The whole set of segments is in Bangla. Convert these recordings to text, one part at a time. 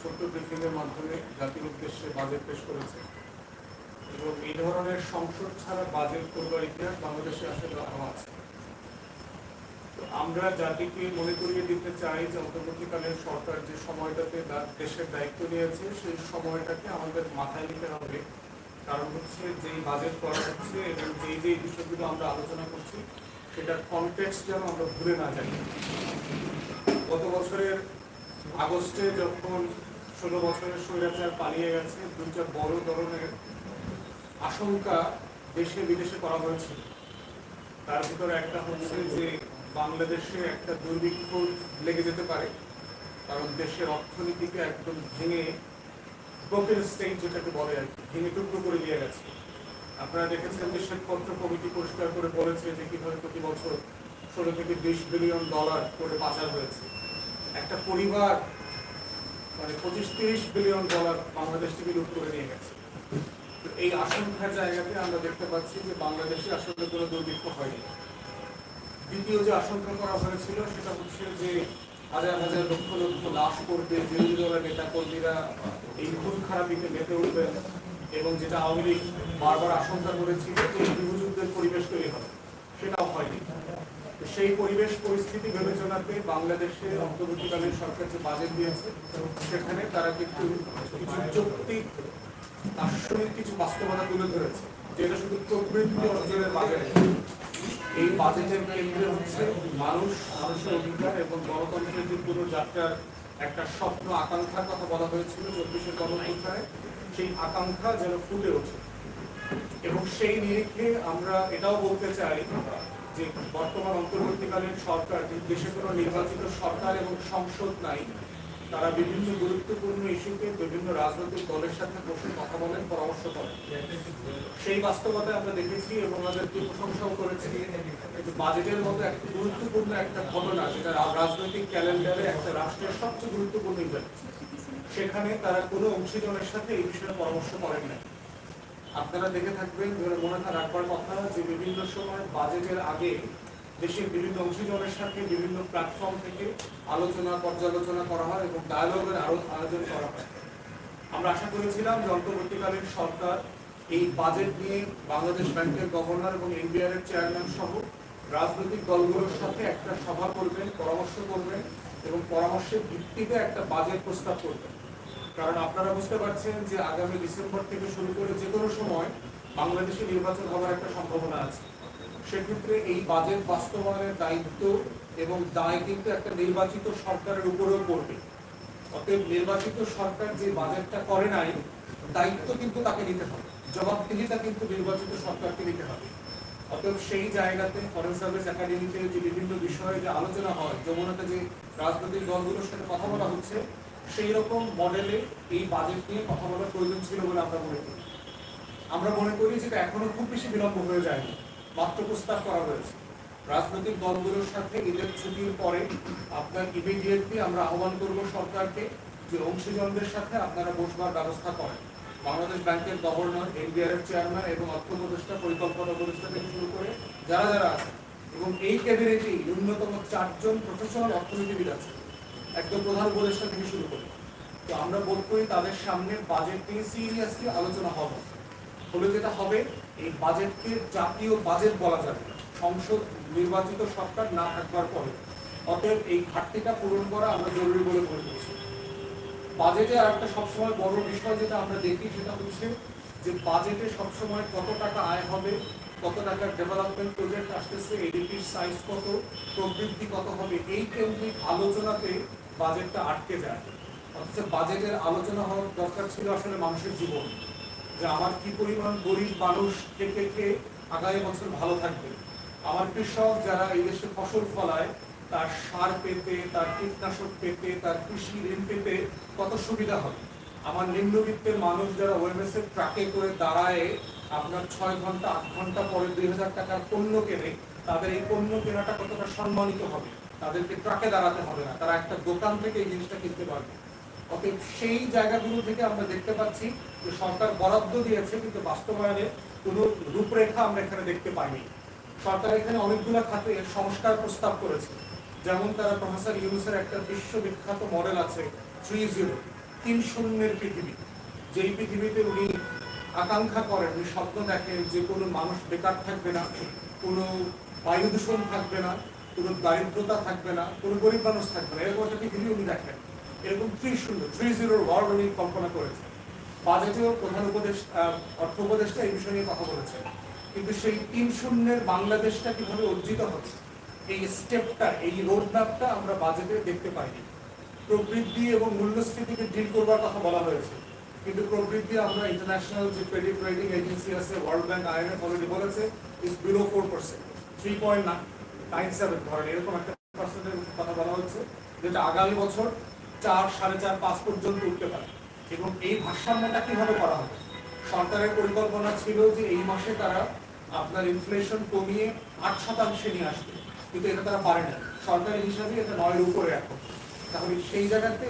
ছোট্ট ব্রিফিংয়ের মাধ্যমে জাতির উদ্দেশ্যে বাজেট পেশ করেছে। এবং এই ধরনের সংসদ ছাড়া বাজেট করবার ইতিহাস বাংলাদেশে আসলে আরও আছে। তো আমরা জাতিকে মনে করিয়ে দিতে চাই যে অন্তর্বর্তীকালীন সরকার যে সময়টাতে দেশের দায়িত্ব নিয়েছে, সেই সময়টাকে আমাদের মাথায় নিতে হবে। কারণ হচ্ছে যেই বাজেট করা হচ্ছে এবং যেই যেই বিষয়গুলো আমরা আলোচনা করছি, সেটার কনটেক্সট যেন আমরা ভুলে না যাই। গত বছরের আগস্টে যখন ষোলো বছরের স্বৈরাচার পালিয়ে গেছে, দুইটা বড় ধরনের আশঙ্কা দেশে বিদেশে করা হয়েছিল তার ভিতরে একটা হচ্ছে যে বাংলাদেশে একটা দুর্ভিক্ষ লেগে যেতে পারে, কারণ দেশের অর্থনীতিকে একদম ভেঙে ব্রোকেন স্টেট যেটাকে বলে আর কি, ভেঙে টুকরো করে দিয়ে গেছে। আপনারা দেখেছেন যে শ্বেতপত্র কমিটি পরিষ্কার করে বলেছে যে কীভাবে প্রতি বছর ষোলো থেকে বিশ বিলিয়ন ডলার করে পাচার হয়েছে। একটা পরিবার মানে পঁচিশ তিরিশ বিলিয়ন ডলার বাংলাদেশ থেকে লুট করে নিয়ে গেছে। তো এই আশঙ্কার জায়গাতে আমরা দেখতে পাচ্ছি যে বাংলাদেশে আসলে কোনো দুর্ভিক্ষ হয়নি। দ্বিতীয় যে আশঙ্কা করা হয়েছিল সেটা হচ্ছে যে হাজার হাজার লক্ষ লক্ষ লাশ করবে বিরোধী দলের নেতা কর্মীরা এই খুন খারাপিতে মেতে উঠবেন এবং যেটা আওয়ামী লীগ বারবার আশঙ্কা করেছিল যে গৃহযুদ্ধের পরিবেশ তৈরি হবে, সেটাও হয়নি। সেই পরিবেশ পরিস্থিতি বিবেচনাতে বাংলাদেশে অন্তর্বর্তীকালীন সরকার যে বাজেট দিয়েছে, সেখানে তারা কিন্তু কিছু যৌক্তিক, দার্শনিক কিছু বাস্তবতা তুলে ধরেছে, যেটা শুধু প্রবৃত্তি অর্জনের বাজেট এই বাজেটের কেন্দ্রে হচ্ছে মানুষ, মানুষের অধিকার এবং গণতন্ত্রের যে পুরো যাত্রার একটা স্বপ্ন, আকাঙ্ক্ষার কথা বলা হয়েছিল চব্বিশের গণতন্ত্রায়, সেই আকাঙ্ক্ষা যেন ফুটে ওঠে। এবং সেই নিরিখে আমরা এটাও বলতে চাই যে বর্তমান অন্তর্বর্তীকালীন সরকার, যে দেশে কোনো নির্বাচিত সরকার এবং সংসদ নাই, তারা বিভিন্ন গুরুত্বপূর্ণ ইস্যুতে বিভিন্ন রাজনৈতিক দলের সাথে বসে কথা বলেন, পরামর্শ করেন। সেই বাস্তবতায় আমরা দেখেছি এবং আমাদেরকে প্রশংসাও করেছি কিন্তু বাজেটের মতো একটা গুরুত্বপূর্ণ একটা ঘটনা, যেটা রাজনৈতিক ক্যালেন্ডারে একটা রাষ্ট্রের সবচেয়ে গুরুত্বপূর্ণ ইভেন্ট সেখানে তারা কোনো অংশীজনের সাথে এই বিষয়ে পরামর্শ করেন না আপনারা দেখে থাকবেন, ধরে মনে রাখবার কথা যে বিভিন্ন সময় বাজেটের আগে দেশের বিভিন্ন অংশীজনের সাথে বিভিন্ন প্ল্যাটফর্ম থেকে আলোচনা, পর্যালোচনা করা হয় এবং ডায়ালগের আরও আয়োজন করা হয়। আমরা আশা করেছিলাম যে অন্তর্বর্তীকালীন সরকার এই বাজেট নিয়ে বাংলাদেশ ব্যাংকের গভর্নর এবং এনবিআর এর চেয়ারম্যান সহ রাজনৈতিক দলগুলোর সাথে একটা সভা করবেন, পরামর্শ করবেন এবং পরামর্শের ভিত্তিতে একটা বাজেট প্রস্তাব করবেন। কারণ আপনারা বুঝতে পারছেন যে আগামী ডিসেম্বর থেকে শুরু করে যে কোনো সময় বাংলাদেশে নির্বাচন হওয়ার একটা সম্ভাবনা আছে। সেক্ষেত্রে এই বাজেট বাস্তবায়নের দায়িত্ব এবং দায় কিন্তু একটা নির্বাচিত সরকারের উপরেও পড়বে। অতএব নির্বাচিত সরকার যে বাজেটটা করে নাই, দায়িত্ব কিন্তু তাকে নিতে হবে। জবাবদিহিতা কিন্তু নির্বাচিত সরকারকে নিতে হবে। অতএব সেই জায়গাতে ফরেন সার্ভিস একাডেমিতে যে বিভিন্ন বিষয়ে যে আলোচনা হয়, যমুনাতে যে রাজনৈতিক দলগুলোর সাথে কথা বলা হচ্ছে সেই রকম মডেলে এই বাজেট নিয়ে কথা বলার প্রয়োজন ছিল বলে আমরা মনে করি। আমরা মনে করি যে এটা এখনও খুব বেশি বিলম্ব হয়ে যায়নি। মাত্র প্রস্তাব করা হয়েছে। রাজনৈতিক দলগুলোর সাথে ঈদের ছুটির পরে আপনার ইমিডিয়েটলি আমরা আহ্বান করব সরকারকে যে অংশীজনদের সাথে আপনারা বসবার ব্যবস্থা করেন। বাংলাদেশ ব্যাংকের গভর্নর, এনবিআর এর চেয়ারম্যান এবং অর্থ উপদেষ্টা, পরিকল্পনা উপদেষ্টা থেকে শুরু করে যারা যারা আছে এবং এই ক্যাবিনেটেই ন্যূনতম চারজন প্রফেশনাল অর্থনীতিবিদ আছে একদম প্রধান উপদেষ্টা থেকে শুরু করে। তো আমরা বোধ করি তাদের সামনে বাজেট নিয়ে সিরিয়াসলি আলোচনা হবে। হলে যেটা হবে, এই বাজেটকে জাতীয় বাজেট বলা যাবে সংসদ নির্বাচিত সরকার না থাকবার পরে। অতএব এই ঘাটতিটা পূরণ করা আমরা জরুরি বলে মনে করছি। বাজেটে আর একটা সবসময় বড় বিষয় যেটা আমরা দেখি সেটা হচ্ছে যে বাজেটে সবসময় কত টাকা আয় হবে কত টাকার ডেভেলপমেন্ট প্রজেক্ট আসতেছে এডিপির সাইজ কত, প্রবৃদ্ধি কত হবে, এই কেন্দ্রিক আলোচনাতে বাজেটটা আটকে যায়। অথচ বাজেটের আলোচনা হওয়ার দরকার ছিল আসলে মানুষের জীবন, যে আমার কি পরিমাণ গরিব মানুষ থেকে কে আগামী বছর ভালো থাকবে। আমার কৃষক যারা এই দেশে ফসল ফলায়, তার সার পেতে, তার কীটনাশক পেতে, তার কৃষি ঋণ পেতে কত সুবিধা হবে? আমার নিম্নবিত্তের মানুষ যারা ওএমএস এর ট্রাকে করে দাঁড়ায় আপনার ছয় ঘণ্টা, আট ঘণ্টা পরে দুই হাজার টাকার পণ্য কেনে, তাদের এই পণ্য কেনাটা কতটা সম্মানিত হবে? তাদেরকে ট্রাকে দাঁড়াতে হবে না, তারা একটা দোকান থেকে এই জিনিসটা কিনতে পারবে। অতএব সেই জায়গাগুলো থেকে আমরা দেখতে পাচ্ছি যে সরকার বরাদ্দ দিয়েছে, কিন্তু বাস্তবায়নে কোনো রূপরেখা আমরা এখানে দেখতে পাইনি। সরকার এখানে অনেকগুলো খাতে সংস্কার প্রস্তাব করেছে। যেমন তারা প্রফেসর ইউনুসের একটা বিশ্ববিখ্যাত মডেল আছে, থ্রি জিরো, তিন শূন্যের পৃথিবী। যেই পৃথিবীতে উনি আকাঙ্ক্ষা করেন, উনি স্বপ্ন দেখেন যে কোনো মানুষ বেকার থাকবে না, কোনো বায়ু দূষণ থাকবে না, কোনো দারিদ্রতা থাকবে না, কোনো গরিব মানুষ থাকবে না। এরকম একটা পৃথিবী উনি দেখেন। এরকম থ্রি শূন্য থ্রি জিরোর ওয়ার্ল্ড উনি কল্পনা করেছেন। বাজেটেও প্রধান উপদেশ অর্থ উপদেষ্টা এই বিষয় নিয়ে কথা বলেছেন। কিন্তু সেই তিন শূন্যের বাংলাদেশটা কীভাবে অর্জিত হচ্ছে, এই স্টেপটা এই রোড ম্যাপটা আমরা বাজেটে দেখতে পাইনি। প্রবৃদ্ধি এবং মূল্যস্ফীতিকে ডিল করবার কথা বলা হয়েছে। কিন্তু প্রবৃদ্ধি আমরা ইন্টারন্যাশনাল যে ক্রেডিট রেটিং এজেন্সি আছে ওয়ার্ল্ড ব্যাংক আইএমএফ অলরেডি বলেছে is below four percent three point nine seven ধরেন এরকম একটা পার্সেন্টের কথা বলা হচ্ছে, যেটা আগামী বছর চার, সাড়ে চার, পাঁচ পর্যন্ত উঠতে পারে। এবং এই ভারসাম্যটা কীভাবে করা হবে? সরকারের পরিকল্পনা ছিল যে এই মাসে তারা আপনার ইনফ্লেশন কমিয়ে আট শতাংশে নিয়ে আসবে, কিন্তু এটা তারা পারে না সরকারি হিসাবে এটা নয়ের উপরে এখন তাহলে সেই জায়গাতে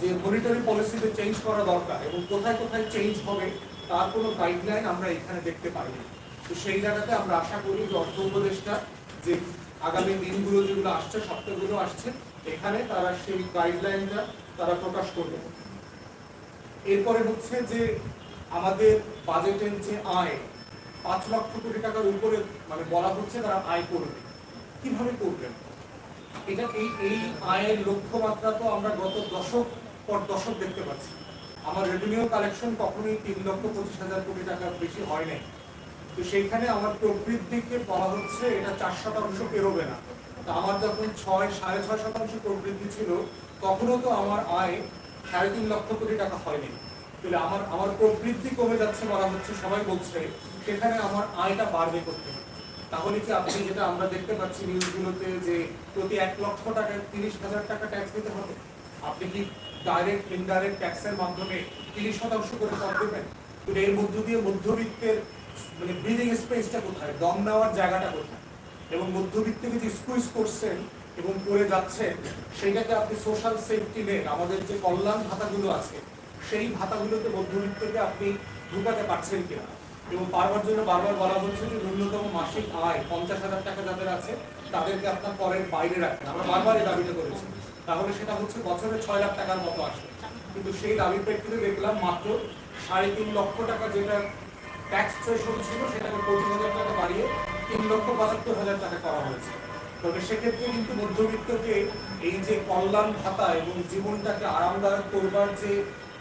যে মনিটরি পলিসিতে চেঞ্জ করা দরকার এবং কোথায় কোথায় চেঞ্জ হবে, তার কোনো গাইডলাইন আমরা এখানে দেখতে পাইনি। তো সেই জায়গাতে আমরা আশা করি যে অর্থ যে আগামী দিনগুলো যেগুলো আসছে, সপ্তাহগুলো আসছে, এখানে তারা সেই গাইডলাইনটা তারা প্রকাশ করবে। এরপরে হচ্ছে যে আমাদের বাজেটের যে আয়, পাঁচ লক্ষ কোটি টাকার উপরে মানে বলা হচ্ছে তারা আয় করবে। কীভাবে করবেন? এটা এই এই আয়ের লক্ষ্যমাত্রা তো আমরা গত দশক পর দশক দেখতে পাচ্ছি। আমার রেভিনিউ কালেকশন কখনোই তিন লক্ষ পঁচিশ হাজার কোটি টাকার বেশি হয় নাই। তো সেইখানে আমার প্রবৃদ্ধিকে বলা হচ্ছে এটা চার শতাংশ পেরোবে না। তা আমার যখন ছয়, সাড়ে ছয় শতাংশ প্রবৃদ্ধি ছিল, তখনও তো আমার আয় সাড়ে তিন লক্ষ কোটি টাকা হয়নি। তাহলে আমার আমার প্রবৃদ্ধি কমে যাচ্ছে বলা হচ্ছে, সবাই বলছে, সেখানে আমার আয়টা বাড়বে করতে তাহলে কি আপনি যেটা আমরা দেখতে পাচ্ছি নিউজগুলোতে যে প্রতি এক লক্ষ টাকায় তিরিশ হাজার টাকা ট্যাক্স দিতে হবে? আপনি কি ডাইরেক্ট ইনডাইরেক্ট ট্যাক্সের মাধ্যমে তিরিশ শতাংশ করে কর দেবেন। কিন্তু এর মধ্য দিয়ে মধ্যবিত্তের মানে ব্রিদিং স্পেসটা কোথায়? দম নেওয়ার জায়গাটা কোথায়? এবং মধ্যবিত্তকে যে স্কুইজ করছেন এবং করে যাচ্ছেন, সেইটাকে আপনি সোশ্যাল সেফটি নেট আমাদের যে কল্যাণ ভাতাগুলো আছে, সেই ভাতাগুলোতে মধ্যবিত্তকে আপনি ঢুকাতে পারছেন কিনা? এবং পারবার জন্য বারবার বলা হচ্ছে যে ন্যূনতম মাসিক আয় পঞ্চাশ হাজার টাকা যাদের আছে, তাদেরকে আপনার করের বাইরে রাখেন আমরা বারবার এই দাবিটা করেছি। তাহলে সেটা হচ্ছে বছরে ছয় লাখ টাকার মতো আসে। কিন্তু সেই দাবির প্রেক্ষিতে দেখলাম মাত্র সাড়ে তিন লক্ষ টাকা যেটা ট্যাক্স থ্রেশহোল্ড ছিল, সেটাকে পঁচিশ হাজার টাকা বাড়িয়ে তিন লক্ষ পঁচাত্তর হাজার টাকা করা হয়েছে। তবে সেক্ষেত্রে কিন্তু মধ্যবিত্তকে এই যে কল্যাণ ভাতা এবং জীবনটাকে আরামদায়ক করবার যে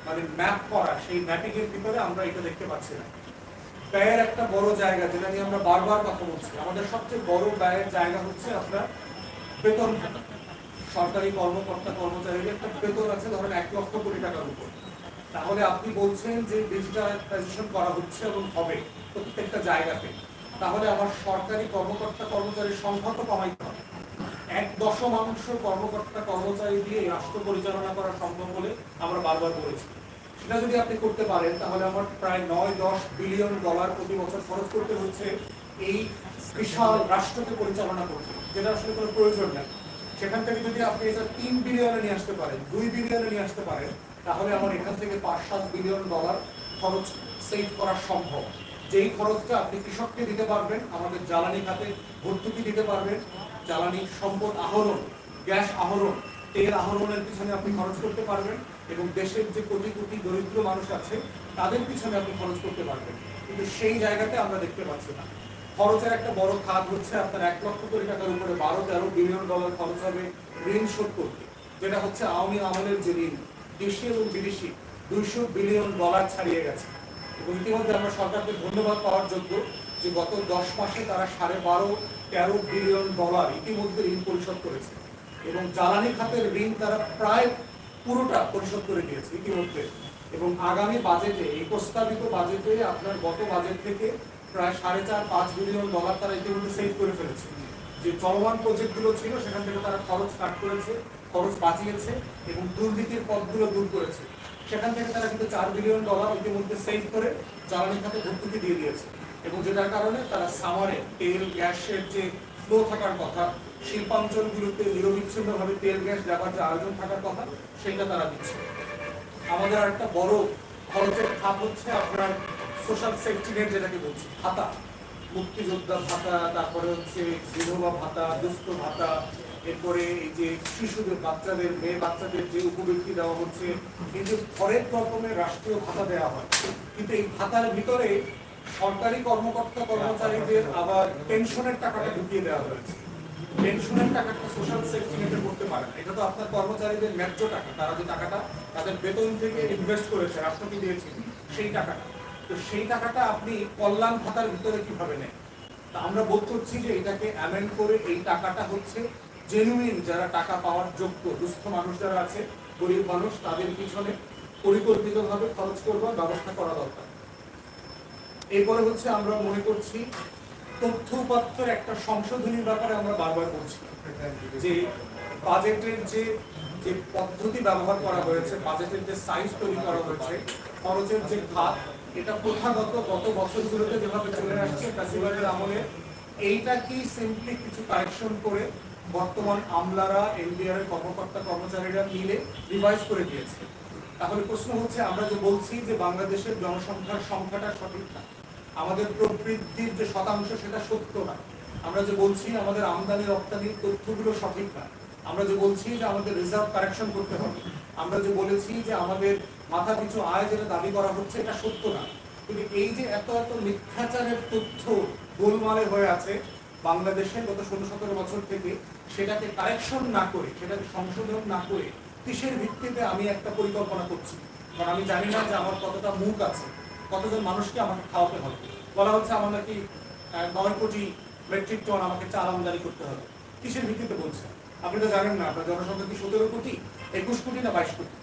মানে ম্যাপ করা, সেই ম্যাপিং এর ভিতরে আমরা এটা দেখতে পাচ্ছি না। ব্যয়ের একটা বড় জায়গা, যেটা নিয়ে আমরা বারবার কথা বলছি। আমাদের সবচেয়ে বড় ব্যয়ের জায়গা হচ্ছে আপনার বেতন ভাতা। সরকারি কর্মকর্তা, কর্মচারীদের একটা বেতন আছে ধরেন এক লক্ষ কোটি টাকার উপর। তাহলে আপনি বলছেন যে ডিজিটালাইজেশন করা হচ্ছে এবং হবে প্রত্যেকটা জায়গাতে। তাহলে আমার সরকারি কর্মকর্তা, কর্মচারীর সংখ্যা তো কমাইতে হবে। এক দশমাংশ কর্মকর্তা, কর্মচারী দিয়ে রাষ্ট্র পরিচালনা করা সম্ভব বলে আমরা বারবার বলেছি। সেটা যদি আপনি করতে পারেন, তাহলে আমার প্রায় নয় দশ বিলিয়ন ডলার প্রতি বছর খরচ করতে হচ্ছে এই বিশাল রাষ্ট্রকে পরিচালনা করতে। যেটা আসলে কোনো প্রয়োজন নেই। সেখান থেকে যদি আপনি এটা তিন বিলিয়নে নিয়ে আসতে পারেন, দুই বিলিয়নে নিয়ে আসতে পারেন, তাহলে আমার এখান থেকে পাঁচ সাত বিলিয়ন ডলার খরচ সেভ করা সম্ভব। যেই খরচটা আপনি কৃষককে দিতে পারবেন, আমাদের জ্বালানি খাতে ভর্তুকি দিতে পারবেন, জ্বালানি সম্পদ আহরণ, গ্যাস আহরণ, তেল আহরণের পিছনে আপনি খরচ করতে পারবেন এবং দেশের যে কোটি কোটি দরিদ্র মানুষ আছে, তাদের পিছনে আপনি খরচ করতে পারবেন। কিন্তু সেই জায়গাতে আমরা দেখতে পাচ্ছি না। খরচের একটা বড় খাত হচ্ছে আপনার এক লক্ষ কোটি টাকার উপরে বারো তেরো বিলিয়ন ডলার খরচ হবে ঋণ শোধ করতে, যেটা হচ্ছে আওয়ামী আমলের যে ঋণ, দেশি এবং বিদেশি, দুইশো বিলিয়ন ডলার ছাড়িয়ে গেছে। এবং ইতিমধ্যে আমরা সরকারকে ধন্যবাদ পাওয়ার যোগ্য যে গত দশ মাসে তারা সাড়ে বারো, তেরো বিলিয়ন ডলার ইতিমধ্যে ঋণ পরিশোধ করেছে। এবং জ্বালানি খাতের ঋণ তারা প্রায় পুরোটা পরিশোধ করে দিয়েছে ইতিমধ্যে। এবং আগামী বাজেটে এই প্রস্তাবিত বাজেটে আপনার গত বাজেট থেকে প্রায় সাড়ে চার, পাঁচ বিলিয়ন ডলার তারা ইতিমধ্যে সেভ করে ফেলেছে। যে চলমান প্রজেক্টগুলো ছিল, সেখান থেকে তারা খরচ কাট করেছে, খরচ বাঁচিয়েছে এবং দুর্নীতির পথগুলো দূর করেছে। সেখান থেকে তারা কিন্তু চার বিলিয়ন ডলার ইতিমধ্যে সেভ করে জ্বালানি খাতে ভর্তুকি দিয়ে দিয়েছে। এবং যেটার কারণে তারা সামারে তেল, গ্যাসের যে ফ্লো থাকার কথা, শিল্পাঞ্চলগুলোতে নিরবিচ্ছিন্নভাবে তেল, গ্যাস দেওয়ার যে আয়োজন থাকার কথা, সেটা তারা দিচ্ছে। আমাদের আর একটা বড় খরচের খাত হচ্ছে আপনার সোশ্যাল সেফটি নেট যেটাকে বলছি, ভাতা। মুক্তিযোদ্ধা ভাতা, তারপরে হচ্ছে বিধবা ভাতা, দুস্থ ভাতা, এরপরে এই যে শিশুদের, বাচ্চাদের, মেয়ে বাচ্চাদের যে উপবৃত্তি দেওয়া হচ্ছে, এই যে হরেক রকমের রাষ্ট্রীয় ভাতা দেওয়া হয়। কিন্তু এই ভাতার ভিতরে সরকারি কর্মকর্তা কর্মচারীদের আবার পেনশনের টাকাটা ঢুকিয়ে দেওয়া হয়েছে। পেনশনের টাকাটা সোশ্যাল সেফটি নেটে করতে পারে না। এটা তো আপনার কর্মচারীদের ন্যায্য টাকা। তারা যে টাকাটা তাদের বেতন থেকে ইনভেস্ট করেছে, রাষ্ট্রকে দিয়েছে, সেই টাকাটা। তো সেই টাকাটা আপনি কল্যাণ ভাতার ভিতরে কীভাবে নেন? তা আমরা বোধ করছি যে এটাকে অ্যামেন্ড করে এই টাকাটা হচ্ছে জেনুইন যারা টাকা পাওয়ার যোগ্য, দুস্থ মানুষ যারা আছে, গরিব মানুষ, তাদের পিছনে পরিকল্পিতভাবে খরচ করবার ব্যবস্থা করা দরকার। এরপরে হচ্ছে আমরা মনে করছি তথ্য উপাত্তের একটা সংশোধনীর ব্যাপারে আমরা বারবার বলছি যে বাজেটের যে যে পদ্ধতি ব্যবহার করা হয়েছে বাজেটের যে সাইজ তৈরি করা হয়েছে, খরচের যে খাত এটা প্রথাগত গত বছরগুলোতে যেভাবে চলে আসছে ফ্যাসিবাদের আমলে, এইটা কি সিম্পলি কিছু কারেকশন করে বর্তমান আমলারা এনবিআর এর কর্মকর্তা, কর্মচারীরা মিলে রিভাইজ করে দিয়েছে? তাহলে প্রশ্ন হচ্ছে, আমরা যে বলছি যে বাংলাদেশের জনসংখ্যার সংখ্যাটা সঠিক না, আমাদের প্রবৃদ্ধির যে শতাংশ সেটা সত্য না, আমরা যে বলছি আমাদের আমদানি রপ্তানির তথ্যগুলো সঠিক না, আমরা যে বলছি যে আমাদের রিজার্ভ কারেকশন করতে হবে আমরা যে বলেছি যে আমাদের মাথা পিছু আয় যেটা দাবি করা হচ্ছে, এটা সত্য না। কিন্তু এই যে এত এত মিথ্যাচারের তথ্য গোলমালে হয়ে আছে বাংলাদেশে গত ষোলো সতেরো বছর থেকে, সেটাকে কারেকশন না করে, সেটাকে সংশোধন না করে কিসের ভিত্তিতে আমি একটা পরিকল্পনা করছি? কারণ আমি জানি না যে আমার কতটা মুখ আছে, কতজন মানুষকে আমাকে খাওয়াতে হবে। বলা হচ্ছে আমার নাকি নয় কোটি মেট্রিক টন আমাকে চাল আমদানি করতে হবে। কিসের ভিত্তিতে বলছে আপনি তো জানেন না, আপনার জনসংখ্যা কি সতেরো কোটি, একুশ কোটি না বাইশ কোটি?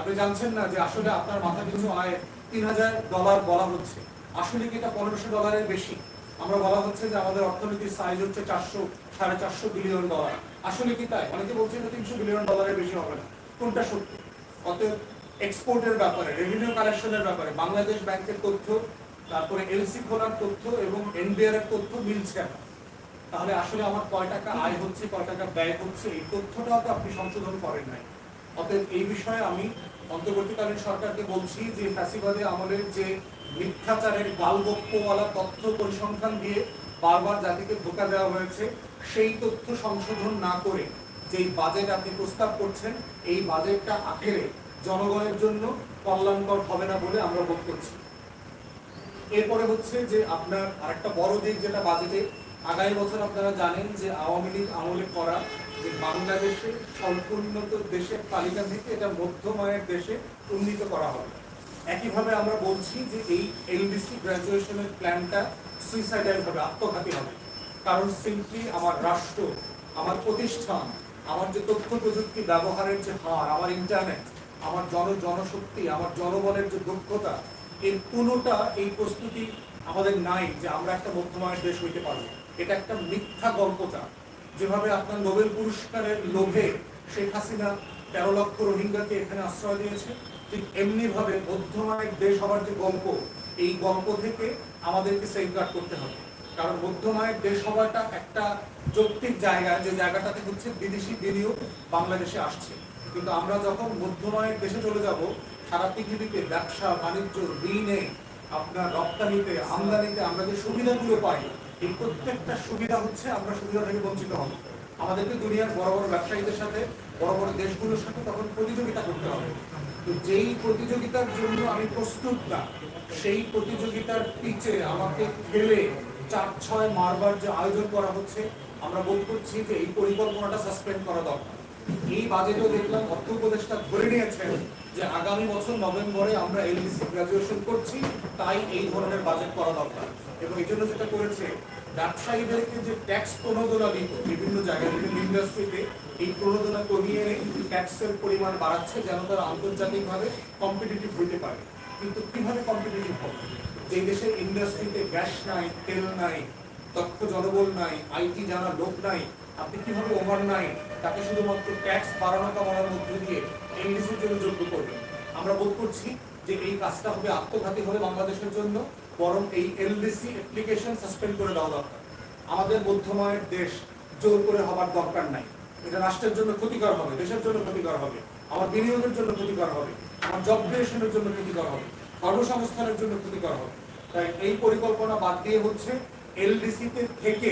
আপনি জানছেন না যে আসলে আপনার মাথা পিছু আয় তিন হাজার ডলার বলা হচ্ছে। আসলে কি এটা পনেরোশো ডলারের বেশি? আমরা বলা হচ্ছে যে আমাদের অর্থনীতির সাইজ হচ্ছে চারশো, সাড়ে চারশো বিলিয়ন ডলার আসলে কি তাই? অনেকে বলছে যে তিনশো বিলিয়ন ডলারের বেশি হবে না। কোনটা সত্যি? অতএব এক্সপোর্টের ব্যাপারে রেভিনিউ কালেকশনের ব্যাপারে, বাংলাদেশ ব্যাংকের তথ্য, তারপরে এলসি খোলার তথ্য এবং এনবিআর এর তথ্য মিলছে না তাহলে আসলে আমার কয় টাকা আয় হচ্ছে, কয় টাকা ব্যয় হচ্ছে, এই তথ্যটাও তো আপনি সংশোধন করেন নাই। অতএব এই বিষয়ে আমি অন্তর্বর্তীকালীন সরকারকে বলছি যে ফ্যাসিবাদে আমলের যে মিথ্যাচারের গালগপ্পওয়ালা তথ্য পরিসংখ্যান দিয়ে বারবার জাতিকে ধোকা দেওয়া হয়েছে, সেই তথ্য সংশোধন না করে যেই বাজেট আপনি প্রস্তাব করছেন, এই বাজেটটা আখেরে জনগণের জন্য কল্যাণকর হবে না বলে আমরা বোধ করছি। এরপরে হচ্ছে যে আপনার আরেকটা বড় দিক যেটা বাজেটে আগামী বছর আপনারা জানেন যে আওয়ামী লীগ আমলে করা যে বাংলাদেশে স্বল্পোন্নত দেশের তালিকা থেকে এটা মধ্যম আয়ের দেশে উন্নীত করা হবে। একইভাবে আমরা বলছি যে এই এলডিসি গ্রাজুয়েশনের প্ল্যানটা সুইসাইডাল হবে আত্মঘাতী হবে। কারণ সিম্পলি আমার রাষ্ট্র, আমার প্রতিষ্ঠান, আমার যে তথ্য প্রযুক্তি ব্যবহারের যে হার, আমার ইন্টারনেট আমার জন জনশক্তি, আমার জনবলের যে দক্ষতা, এর কোনোটা এই প্রস্তুতি আমাদের নাই যে আমরা একটা মধ্যমায়ের দেশ হইতে পারব। এটা একটা মিথ্যা গল্পটা যেভাবে আপনার নোবেল পুরস্কারের লোভে শেখ হাসিনা তেরো লক্ষ রোহিঙ্গাকে এখানে আশ্রয় দিয়েছে, ঠিক এমনি ভাবে মধ্যমায়ের দেশ হওয়ার যে গল্প, এই গল্প থেকে আমাদেরকে সেফগার্ড করতে হবে। কারণ মধ্যমায়ের দেশ হওয়াটা একটা যৌক্তিক জায়গা, যে জায়গাটাতে হচ্ছে বিদেশি বিনিয়োগ বাংলাদেশে আসছে। কিন্তু আমরা যখন মধ্যমায়ের দেশে চলে যাব, সারা পৃথিবীতে ব্যবসা, বাণিজ্য, ঋণে, আপনার রপ্তানিতে, আমদানিতে আমরা যে সুবিধাগুলো পাই এই প্রত্যেকটা সুবিধা হচ্ছে আমরা সুবিধা থেকে বঞ্চিত হব। আমাদেরকে দুনিয়ার বড় বড় ব্যবসায়ীদের সাথে, বড় বড় দেশগুলোর সাথে তখন প্রতিযোগিতা করতে হবে। তো যেই প্রতিযোগিতার জন্য আমি প্রস্তুত না, সেই প্রতিযোগিতার পিচে আমাকে ফেলে চার ছয় মারবার যে আয়োজন করা হচ্ছে, আমরা বোধ করছি যে এই পরিকল্পনাটা সাসপেন্ড করা দরকার। এই বাজেটেও দেখলাম অর্থ উপদেষ্টা ধরে নিয়েছেন যে আগামী বছর নভেম্বরে আমরা এলডিসি গ্রাজুয়েশন করছি, তাই এই ধরনের বাজেট করা দরকার। এবং এই জন্য যেটা করেছে, ব্যবসায়ীদেরকে যে ট্যাক্স প্রণোদনা দিত, বিভিন্ন জায়গায়, বিভিন্ন ইন্ডাস্ট্রিতে এই প্রণোদনা কমিয়ে এনে ট্যাক্সের পরিমাণ বাড়াচ্ছে যেন তারা আন্তর্জাতিকভাবে কম্পিটিটিভ হইতে পারে। কিন্তু কীভাবে কম্পিটিটিভ হবে? যে দেশের ইন্ডাস্ট্রিতে গ্যাস নাই, তেল নাই দক্ষ জনবল নাই আইটি জানা লোক নাই, আপনি কীভাবে ওভার নাই, তাকে শুধুমাত্র ট্যাক্স বাড়ানো কমানোর মধ্যে দিয়ে এনডিসির জন্য যোগ্য করবেন আমরা বোধ করছি যে এই কাজটা হবে আত্মঘাতী হবে বাংলাদেশের জন্য, বরং এই এলডিসি অ্যাপ্লিকেশন সাসপেন্ড করে দেওয়া দরকার। আমাদের মধ্যমায়ের দেশ জোর করে হবার দরকার নাই। এটা রাষ্ট্রের জন্য ক্ষতিকর হবে, দেশের জন্য ক্ষতিকর হবে, আমার বিনিয়োগের জন্য ক্ষতিকর হবে, আমার জব ক্রিয়েশনের জন্য ক্ষতিকর হবে, কর্মসংস্থানের জন্য ক্ষতিকর হবে। তাই এই পরিকল্পনা বাদ দিয়ে হচ্ছে এলডিসি তে থেকে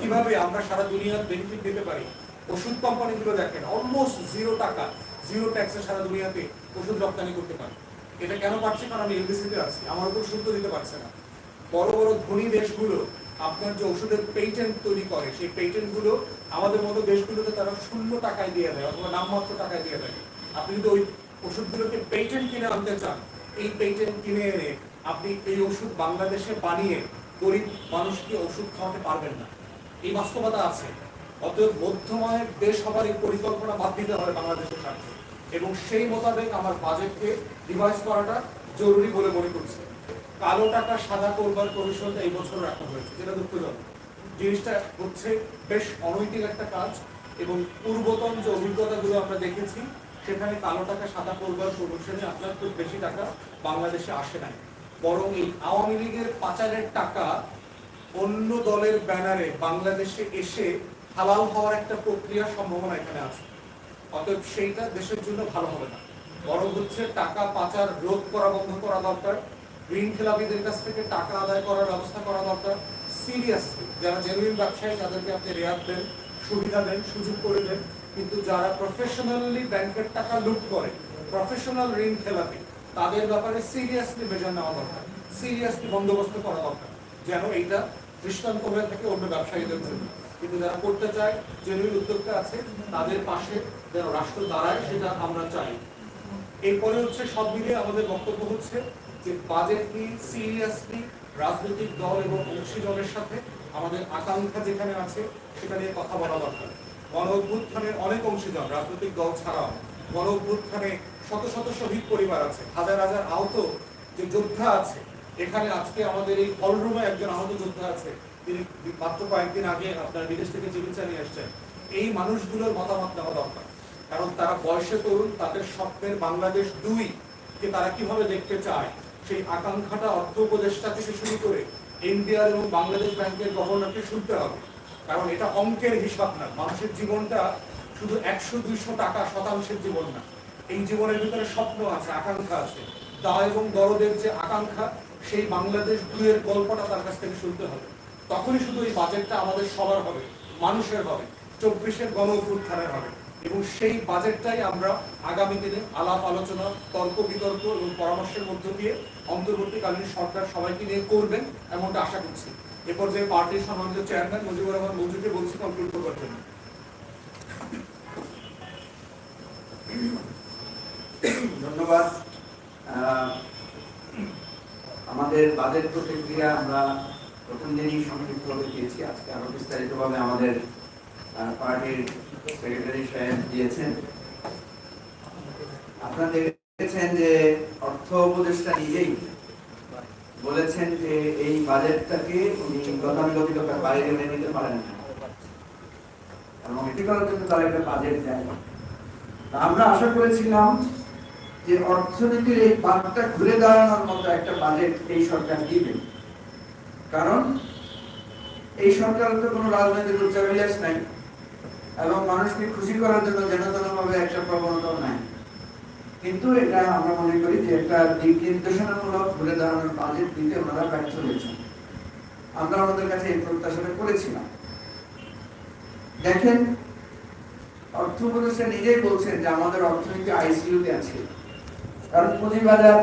কীভাবে আমরা সারা দুনিয়ার বেনিফিট দিতে পারি? ওষুধ কোম্পানিগুলো দেখেন অলমোস্ট জিরো টাকা। জিরো ট্যাক্সে সারা দুনিয়াতে ওষুধ রপ্তানি করতে পারে। এটা কেন পারছে? কারণ আমি এলবিসিতে আছি। আমার উপর শুল্ক দিতে পারছে না। বড় বড় ধনী দেশগুলো আপনার যে ওষুধের পেটেন্ট তৈরি করে, সেই পেটেন্টগুলো আমাদের মতো দেশগুলোতে তারা শূন্য টাকায় দিয়ে দেয় অথবা নামমাত্র টাকায় দিয়ে দেয়। আপনি যদি ওই ওষুধগুলোকে পেটেন্ট কিনে আনতে চান, এই পেটেন্ট কিনে এনে আপনি এই ওষুধ বাংলাদেশে বানিয়ে গরিব মানুষকে ওষুধ খাওয়াতে পারবেন না। এই বাস্তবতা আছে। অতএব মধ্যমায়ের দেশ হবার এই পরিকল্পনা বাদ দিতে হবে বাংলাদেশের স্বার্থে। এবং সেই মোতাবেক আমার বাজেটকে রিভাইজ করাটা জরুরি বলে মনে করছি। কালো টাকা সাদা করবার কমিশনটা এই বছর রাখা হয়েছে। যেটা দুঃখজনক। জিনিসটা হচ্ছে বেশ অনৈতিক একটা কাজ এবং পূর্বতন যে অভিজ্ঞতাগুলো আমরা দেখেছি, সেখানে কালো টাকা সাদা করবার কমিশনে আপনার খুব বেশি টাকা বাংলাদেশে আসে নাই। বরং এই আওয়ামী লীগের পাচারের টাকা অন্য দলের ব্যানারে বাংলাদেশে এসে হালাল হওয়ার একটা প্রক্রিয়ার সম্ভাবনা এখানে আছে। অতএব সেইটা দেশের জন্য ভালো হবে না। বরং হচ্ছে টাকা পাচার রোধ করা বন্ধ করা দরকার। ঋণ খেলাপিদের কাছ থেকে টাকা আদায় করার ব্যবস্থা করা দরকার। সিরিয়াসলি যারা জেনুইন ব্যবসায়ী, তাদেরকে আপনি রেয়াত দেন, সুবিধা দেন, সুযোগ করে দেন। কিন্তু যারা প্রফেশনালি ব্যাংকের টাকা লুট করে প্রফেশনাল ঋণ খেলাপি, তাদের ব্যাপারে সিরিয়াসলি মেজার নেওয়া দরকার। সিরিয়াসলি বন্দোবস্ত করা দরকার। যেন এইটা দৃষ্টান্ত হয়ে থাকে অন্য ব্যবসায়ীদের জন্য। কিন্তু যারা করতে চায় জেনুইন উদ্যোক্তা আছে, তাদের পাশে যেন রাষ্ট্র দাঁড়ায়, সেটা আমরা চাই। এরপরে হচ্ছে সব মিলিয়ে আমাদের বক্তব্য হচ্ছে যে বাজেট নিয়ে সিরিয়াসলি রাজনৈতিক দল এবং অংশীজনের সাথে আমাদের আকাঙ্ক্ষা যেখানে আছে, সেটা নিয়ে কথা বলা দরকার। গণ অভ্যুত্থানের অনেক অংশীজন রাজনৈতিক দল ছাড়াও গণ অভ্যুত্থানে শত শত শহীদ পরিবার আছে, হাজার হাজার আহত যে যোদ্ধা আছে। এখানে আজকে আমাদের এই হলরুমে একজন আহত যোদ্ধা আছে তিনি মাত্র কয়েকদিন আগে আপনার বিদেশ থেকে চিকিৎসা নিয়ে আসছেন এই মানুষগুলোর মতামত নেওয়া দরকার। কারণ তারা বয়সে তরুণ, তাদের স্বপ্নের বাংলাদেশ দুই কে তারা কীভাবে দেখতে চায়, সেই আকাঙ্ক্ষাটা অর্থ উপদেষ্টা থেকে শুরু করে ইন্ডিয়ার এবং বাংলাদেশ ব্যাংকের গভর্নরকে শুনতে হবে। কারণ এটা অঙ্কের হিসাব না, মানুষের জীবনটা শুধু একশো, দুইশো টাকা শতাংশের জীবন না। এই জীবনের ভিতরে স্বপ্ন আছে, আকাঙ্ক্ষা আছে। দা এবং দরদের যে আকাঙ্ক্ষা, সেই বাংলাদেশ দুইয়ের গল্পটা তার কাছ থেকে শুনতে হবে। তখনই শুধু এই বাজেটটা আমাদের সবার হবে, মানুষের হবে, চব্বিশের গণ অভ্যুত্থানের হবে। এবং সেই বাজেটটাই আমরা আগামী দিনে আলাপ, আলোচনা, তর্ক, বিতর্ক এবং পরামর্শের মধ্য দিয়ে অন্তর্বর্তীকালীন সরকার সবাইকে নিয়ে করবেন এমনটা আশা করছি। এ পর্যায়ে পার্টির সম্মানিত চেয়ারম্যান মুজিবুর রহমান মঞ্জুকে বলছি কমপ্লিট করবার জন্য ধন্যবাদ। আমাদের বাজেট প্রতিক্রিয়া আমরা প্রথম দিনই সংক্ষিপ্তভাবে দিয়েছি। আজকে আরও বিস্তারিতভাবে আমাদের পার্টির সেক্রেটারি সাহেব দিয়েছেন। দেখেছেন যে অর্থ উপদেষ্টা নিজেই বলেছেন যে এই বাজেটটাকে উনি বাইরে এনে নিতে পারেন এবং এটি করার জন্য তারা একটা বাজেট দেয়। আমরা আশা করেছিলাম যে অর্থনীতির এই বাঁধটা ঘুরে দাঁড়ানোর মতো একটা বাজেট এই সরকার দিবে। কারণ এই সরকারের তো কোনো রাজনৈতিক উচ্চাবিলাস নাই এবং মানুষকে খুশি করার জন্য যেন ভাবে একটা প্রবণতাও নাই। কিন্তু এটা আমরা মনে করি যে একটা দিক নির্দেশনামূলক ঘুরে দাঁড়ানোর বাজেট দিতে ওনারা ব্যর্থ হয়েছেন। আমরা আমাদের কাছে এই প্রত্যাশাটা করেছিলাম। দেখেন অর্থ উপদেষ্টা নিজেই বলছেন যে আমাদের অর্থনীতি আইসিইউতে আছে। কারণ পুঁজিবাজার